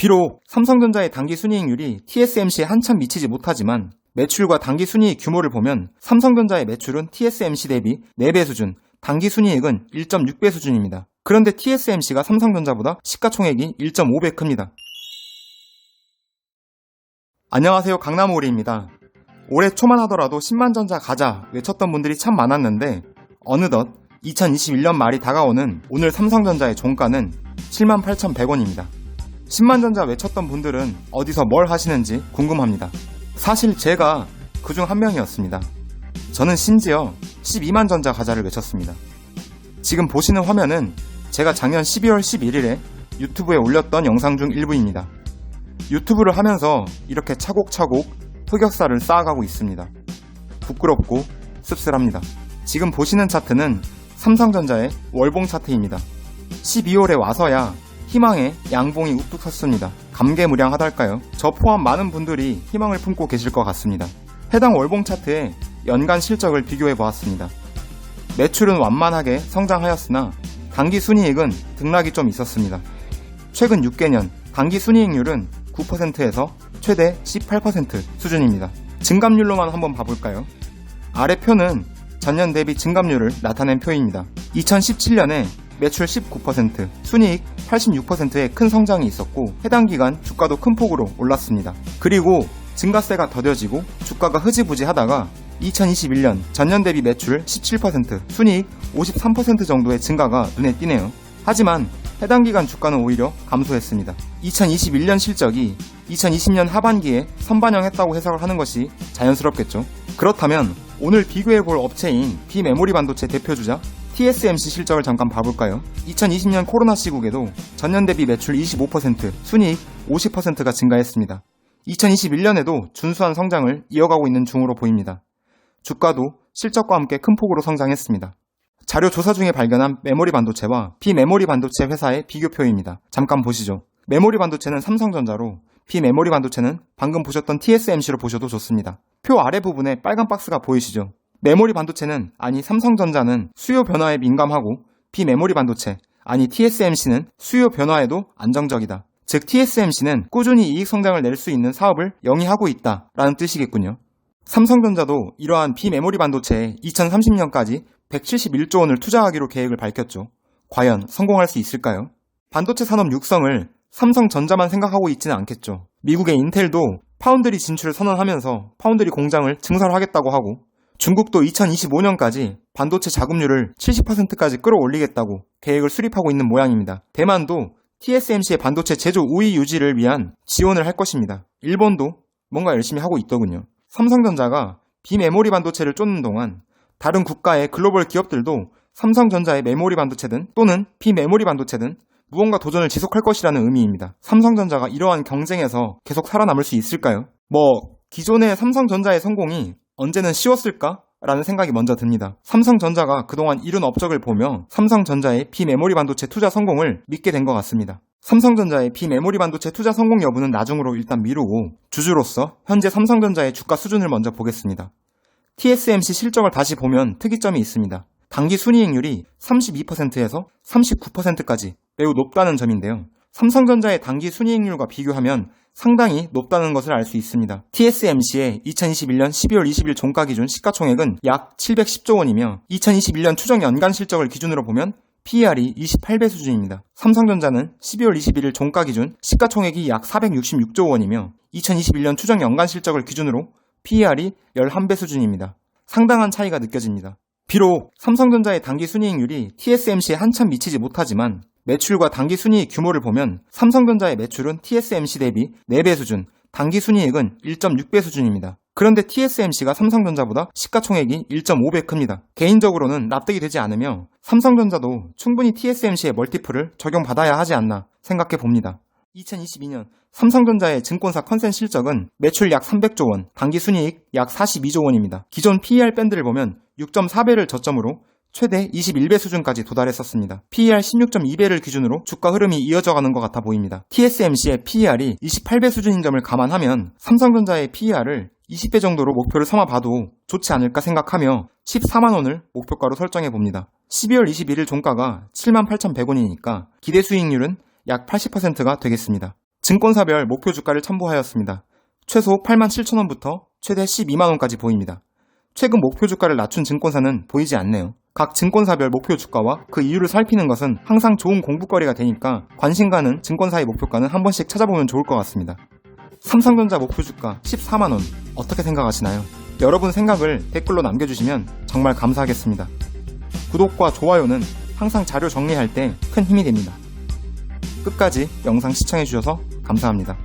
비록 삼성전자의 단기 순이익률이 TSMC에 한참 미치지 못하지만 매출과 단기 순이익 규모를 보면 삼성전자의 매출은 TSMC 대비 4배 수준, 단기 순이익은 1.6배 수준입니다. 그런데 TSMC가 삼성전자보다 시가총액이 1.5배 큽니다. 안녕하세요. 강남오리입니다. 올해 초만 하더라도 10만 전자 가자 외쳤던 분들이 참 많았는데 어느덧 2021년 말이 다가오는 오늘 삼성전자의 종가는 78,100원입니다. 10만 전자 외쳤던 분들은 어디서 뭘 하시는지 궁금합니다. 사실 제가 그중 한 명이었습니다. 저는 심지어 12만 전자 가자를 외쳤습니다. 지금 보시는 화면은 제가 작년 12월 11일에 유튜브에 올렸던 영상 중 일부입니다. 유튜브를 하면서 이렇게 차곡차곡 흑역사를 쌓아가고 있습니다. 부끄럽고 씁쓸합니다. 지금 보시는 차트는 삼성전자의 월봉 차트입니다. 12월에 와서야 희망의 양봉이 우뚝 섰습니다. 감개무량하달까요? 저 포함 많은 분들이 희망을 품고 계실 것 같습니다. 해당 월봉 차트의 연간 실적을 비교해 보았습니다. 매출은 완만하게 성장하였으나 단기 순이익은 등락이 좀 있었습니다. 최근 6개년 단기 순이익률은 9%에서 최대 18% 수준입니다. 증감률로만 한번 봐볼까요? 아래 표는 전년 대비 증감률을 나타낸 표입니다. 2017년에 매출 19%, 순이익 86%의 큰 성장이 있었고 해당 기간 주가도 큰 폭으로 올랐습니다. 그리고 증가세가 더뎌지고 주가가 흐지부지 하다가 2021년 전년 대비 매출 17%, 순이익 53% 정도의 증가가 눈에 띄네요. 하지만 해당 기간 주가는 오히려 감소했습니다. 2021년 실적이 2020년 하반기에 선반영했다고 해석을 하는 것이 자연스럽겠죠. 그렇다면 오늘 비교해 볼 업체인 비메모리 반도체 대표주자 TSMC 실적을 잠깐 봐볼까요? 2020년 코로나 시국에도 전년 대비 매출 25%, 순이익 50%가 증가했습니다. 2021년에도 준수한 성장을 이어가고 있는 중으로 보입니다. 주가도 실적과 함께 큰 폭으로 성장했습니다. 자료 조사 중에 발견한 메모리 반도체와 비메모리 반도체 회사의 비교표입니다. 잠깐 보시죠. 메모리 반도체는 삼성전자로 비메모리 반도체는 방금 보셨던 TSMC로 보셔도 좋습니다. 표 아래 부분에 빨간 박스가 보이시죠? 메모리 반도체는 아니 삼성전자는 수요 변화에 민감하고 비메모리 반도체 아니 TSMC는 수요 변화에도 안정적이다. 즉 TSMC는 꾸준히 이익 성장을 낼 수 있는 사업을 영위하고 있다라는 뜻이겠군요. 삼성전자도 이러한 비메모리 반도체에 2030년까지 171조 원을 투자하기로 계획을 밝혔죠. 과연 성공할 수 있을까요? 반도체 산업 육성을 삼성전자만 생각하고 있지는 않겠죠. 미국의 인텔도 파운드리 진출을 선언하면서 파운드리 공장을 증설하겠다고 하고 중국도 2025년까지 반도체 자금률을 70%까지 끌어올리겠다고 계획을 수립하고 있는 모양입니다. 대만도 TSMC의 반도체 제조 우위 유지를 위한 지원을 할 것입니다. 일본도 뭔가 열심히 하고 있더군요. 삼성전자가 비메모리 반도체를 쫓는 동안 다른 국가의 글로벌 기업들도 삼성전자의 메모리 반도체든 또는 비메모리 반도체든 무언가 도전을 지속할 것이라는 의미입니다. 삼성전자가 이러한 경쟁에서 계속 살아남을 수 있을까요? 뭐, 기존의 삼성전자의 성공이 언제는 쉬웠을까? 라는 생각이 먼저 듭니다. 삼성전자가 그동안 이룬 업적을 보며 삼성전자의 비메모리 반도체 투자 성공을 믿게 된 것 같습니다. 삼성전자의 비메모리 반도체 투자 성공 여부는 나중으로 일단 미루고 주주로서 현재 삼성전자의 주가 수준을 먼저 보겠습니다. TSMC 실적을 다시 보면 특이점이 있습니다. 단기 순이익률이 32%에서 39%까지 매우 높다는 점인데요. 삼성전자의 단기 순이익률과 비교하면 상당히 높다는 것을 알 수 있습니다. TSMC의 2021년 12월 20일 종가 기준 시가총액은 약 710조 원이며 2021년 추정 연간 실적을 기준으로 보면 PER이 28배 수준입니다. 삼성전자는 12월 21일 종가 기준 시가총액이 약 466조 원이며 2021년 추정 연간 실적을 기준으로 PER이 11배 수준입니다. 상당한 차이가 느껴집니다. 비록 삼성전자의 단기 순이익률이 TSMC에 한참 미치지 못하지만 매출과 단기 순이익 규모를 보면 삼성전자의 매출은 TSMC 대비 4배 수준, 단기 순이익은 1.6배 수준입니다. 그런데 TSMC가 삼성전자보다 시가총액이 1.5배 큽니다. 개인적으로는 납득이 되지 않으며 삼성전자도 충분히 TSMC의 멀티플을 적용받아야 하지 않나 생각해 봅니다. 2022년 삼성전자의 증권사 컨센 실적은 매출 약 300조 원, 단기 순이익 약 42조 원입니다. 기존 PER 밴드를 보면 6.4배를 저점으로 최대 21배 수준까지 도달했었습니다. PER 16.2배를 기준으로 주가 흐름이 이어져 가는 것 같아 보입니다. TSMC의 PER이 28배 수준인 점을 감안하면 삼성전자의 PER을 20배 정도로 목표를 삼아 봐도 좋지 않을까 생각하며 14만 원을 목표가로 설정해 봅니다. 12월 21일 종가가 78,100원이니까 기대 수익률은 약 80%가 되겠습니다. 증권사별 목표 주가를 첨부하였습니다. 최소 87,000원부터 최대 12만원까지 보입니다. 최근 목표 주가를 낮춘 증권사는 보이지 않네요. 각 증권사별 목표 주가와 그 이유를 살피는 것은 항상 좋은 공부거리가 되니까 관심 가는 증권사의 목표가는 한 번씩 찾아보면 좋을 것 같습니다. 삼성전자 목표 주가 14만원 어떻게 생각하시나요? 여러분 생각을 댓글로 남겨주시면 정말 감사하겠습니다. 구독과 좋아요는 항상 자료 정리할 때 큰 힘이 됩니다. 끝까지 영상 시청해주셔서 감사합니다.